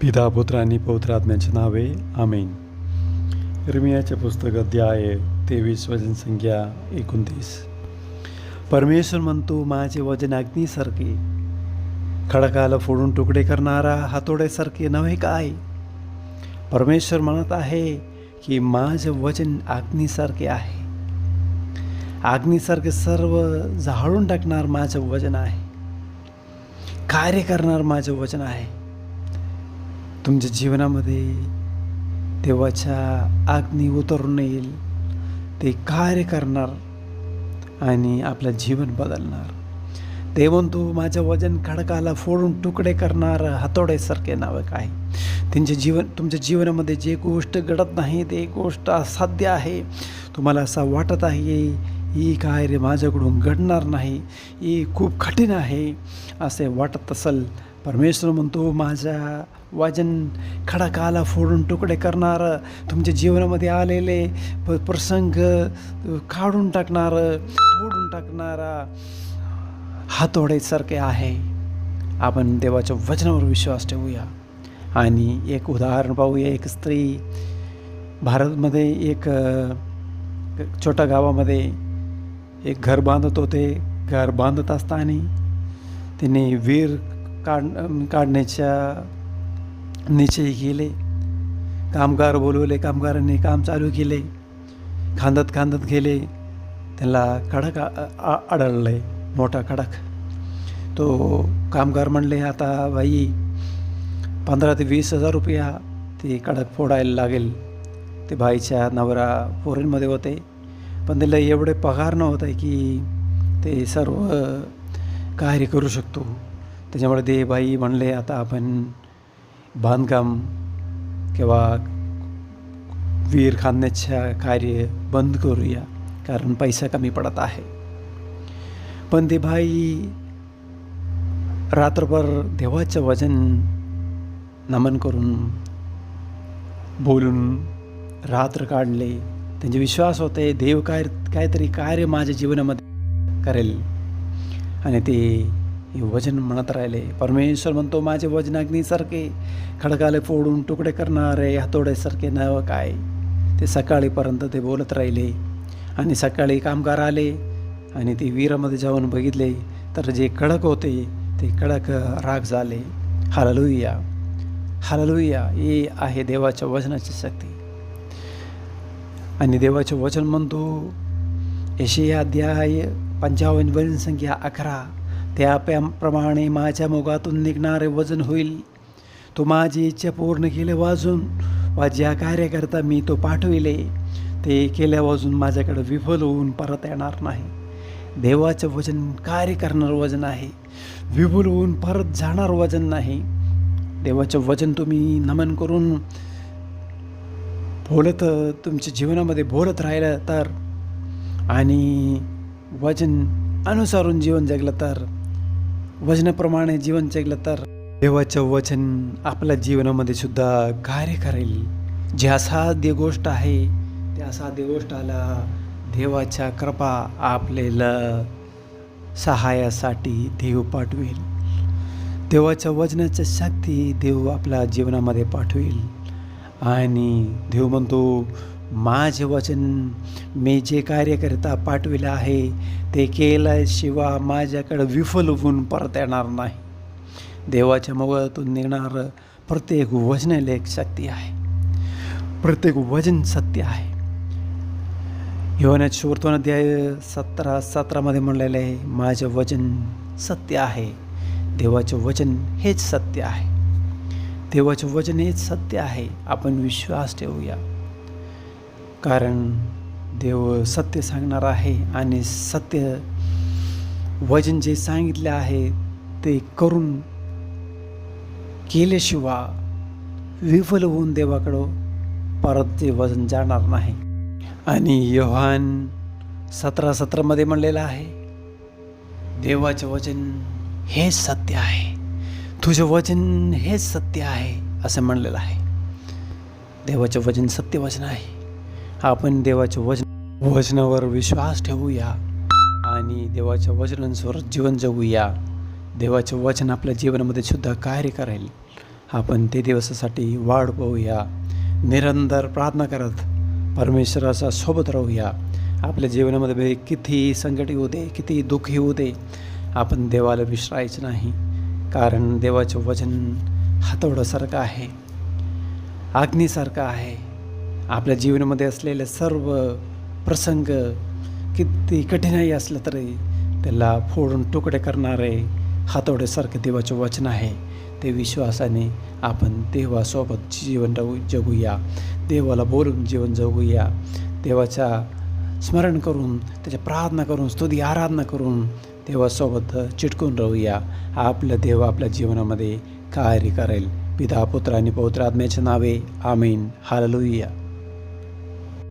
पिता पुत्र आणि पवित्र आत्म्याचे नावे आमेन. रमियाचे पुस्तक अध्याय तेवीस वजन संख्या एकोणतीस. परमेश्वर म्हणतो माझे वजन अग्नीसारखे खडकाला फोडून तुकडे करणारा हातोड्यासारखे नव्हे काय? परमेश्वर म्हणत आहे की माझं वजन अग्नीसारखे आहे. अग्नीसारखे सर्व झाळून टाकणार माझं वजन आहे. कार्य करणार माझं वजन आहे. तुमच्या जीवनामध्ये देवाच्या अग्नी उतरून येईल. ते कार्य करणार आणि आपलं जीवन बदलणार. ते म्हणतो माझ्या वजन खडकाला फोडून तुकडे करणार हातोड्यासारखे नावं काय? त्यांचे जीवन तुमच्या जीवनामध्ये जे गोष्ट घडत नाही ते गोष्ट असाध्य आहे. तुम्हाला असं वाटत आहे ही कार्य माझ्याकडून घडणार नाही ही खूप कठीण आहे. असे वाटत असेल परमेश्वर म्हणतो माझ्या वजन खडकाला फोडून तुकडे करणारं तुमच्या जीवनामध्ये आलेले प प्रसंग काढून टाकणारं तोडून टाकणारा हातोडेसारखे आहे. आपण देवाच्या वचनावर विश्वास ठेवूया. आणि एक उदाहरण पाहूया. एक स्त्री भारतमध्ये एक छोट्या गावामध्ये एक घर बांधत होते. घर बांधत असताना तिने वीर काढ काढण्याच्या निश्चय केले. कामगार बोलवले कामगारांनी काम चालू केले. खांदत खांदत गेले. त्याला खडक आढळलं आहे मोठा खडक तो कामगार म्हणले आता बाई पंधरा ते वीस हजार रुपया ते खडक फोडायला लागेल. ते बाईच्या नवरा फोरेनमध्ये होते. पण त्याला एवढे पगार नव्हते की ते सर्व कार्य करू शकतो. त्याच्यामुळे ते बाई म्हणले आता आपण बांधकाम किंवा वीर खांदण्याच्या कार्य बंद करूया कारण पैसा कमी पडत आहे. पण ते भाई रात्रभर देवाचं वचन नमन करून बोलून रात्र काढले. त्यांचे विश्वास होते देव काय काहीतरी कार्य माझ्या जीवनामध्ये करेल. आणि ते हे वजन म्हणत राहिले. परमेश्वर म्हणतो माझे वजन अग्नीसारखे खडकाले फोडून तुकडे करणारे हातोड्यासारखे नाव काय? ते सकाळीपर्यंत ते बोलत राहिले. आणि सकाळी कामगार आले आणि ते विरामध्ये जाऊन बघितले. तर जे कडक होते ते कडक राग झाले. हाललुया! हाललुया! हे आहे देवाच्या वचनाची शक्ती आणि देवाचे वचन म्हणतो यशी अध्याय पंचावन्न वजन संख्या अकरा. त्याप्रमाणे माझ्या मुगातून निघणारे वजन होईल. तो माझी इच्छा पूर्ण केले वाजून वा ज्या कार्यकर्ता मी तो पाठविले. ते केल्या वाजून माझ्याकडे विफल होऊन परत येणार नाही. देवाचं वजन कार्य करणार वजन आहे. विफुल होऊन परत जाणार वजन नाही. देवाचं वचन तुम्ही नमन करून बोलत तुमच्या जीवनामध्ये बोलत राहिलं तर आणि वचन अनुसारून जीवन जगलं तर वचनाप्रमाणे जीवन जगलं तर? देवाचं वचन आपल्या जीवनामध्ये सुद्धा कार्य करेल. जे असाध्य गोष्ट आहे त्या असाध्य गोष्टाला देवाच्या कृपा आपल्याला सहाय्यासाठी देव पाठवेल. देवाच्या वचनाच्या शक्ती देव आपल्या जीवनामध्ये पाठवेल. आणि देव म्हणतो माझे वचन मी जे कार्यकर्ता पाठविलं आहे ते केल्याशिवाय माझ्याकडे विफल होऊन परत येणार नाही. देवाच्या मोगातून निघणारं प्रत्येक वचनाला एक शक्ती आहे. प्रत्येक वचन सत्य आहे. योनाच्या शिवर्तन अध्याय सतरा सतरामध्ये म्हणलेलं आहे माझं वचन सत्य आहे. देवाचं वचन हेच सत्य आहे. देवाचं वचन हेच सत्य आहे. आपण विश्वास ठेवूया. कारण देव सत्य सांगणार आहे आणि सत्य वचन जे सांगितले आहे ते करून केल्याशिवाय विफल होऊन देवाकडं परत ते वजन जाणार नाही. आणि योहान सतरा सतरामध्ये म्हणलेलं आहे देवाचं वचन हे सत्य आहे. तुझं वचन हेच सत्य आहे असं म्हणलेलं आहे. देवाचं वचन सत्य वचन आहे. आपण देवाच्या वचन वचनावर विश्वास ठेवूया आणि देवाच्या वचनांसोबत जीवन जगूया. देवाचं वचन आपल्या जीवनामध्ये सुद्धा कार्य करेल. आपण ते दिवसासाठी वाढ पाहूया. निरंतर प्रार्थना करत परमेश्वराचा सोबत राहूया. आपल्या जीवनामध्ये कितीही संकट येऊ दे कितीही दुःख येऊ दे आपण देवाला विसरायचं नाही. कारण देवाचं वचन हातवड्यासारखं आहे. अग्नीसारखं आहे. आपल्या जीवनामध्ये असलेले सर्व प्रसंग किती कठीणही असलं तरी त्याला फोडून तुकडे करणारे हातोड्यासारखे देवाचे वचन आहे. ते विश्वासाने आपण देवासोबत जीवन राहू जगूया. देवाला बोलून जीवन जगूया. देवाच्या स्मरण करून त्याच्या प्रार्थना करून स्तुती आराधना करून देवासोबत चिटकून राहूया. आपलं देव आपल्या जीवनामध्ये कार्य करेल. पिता पुत्र आणि पौत्र आत्म्याच्या नावे. आमीन. हाललुया.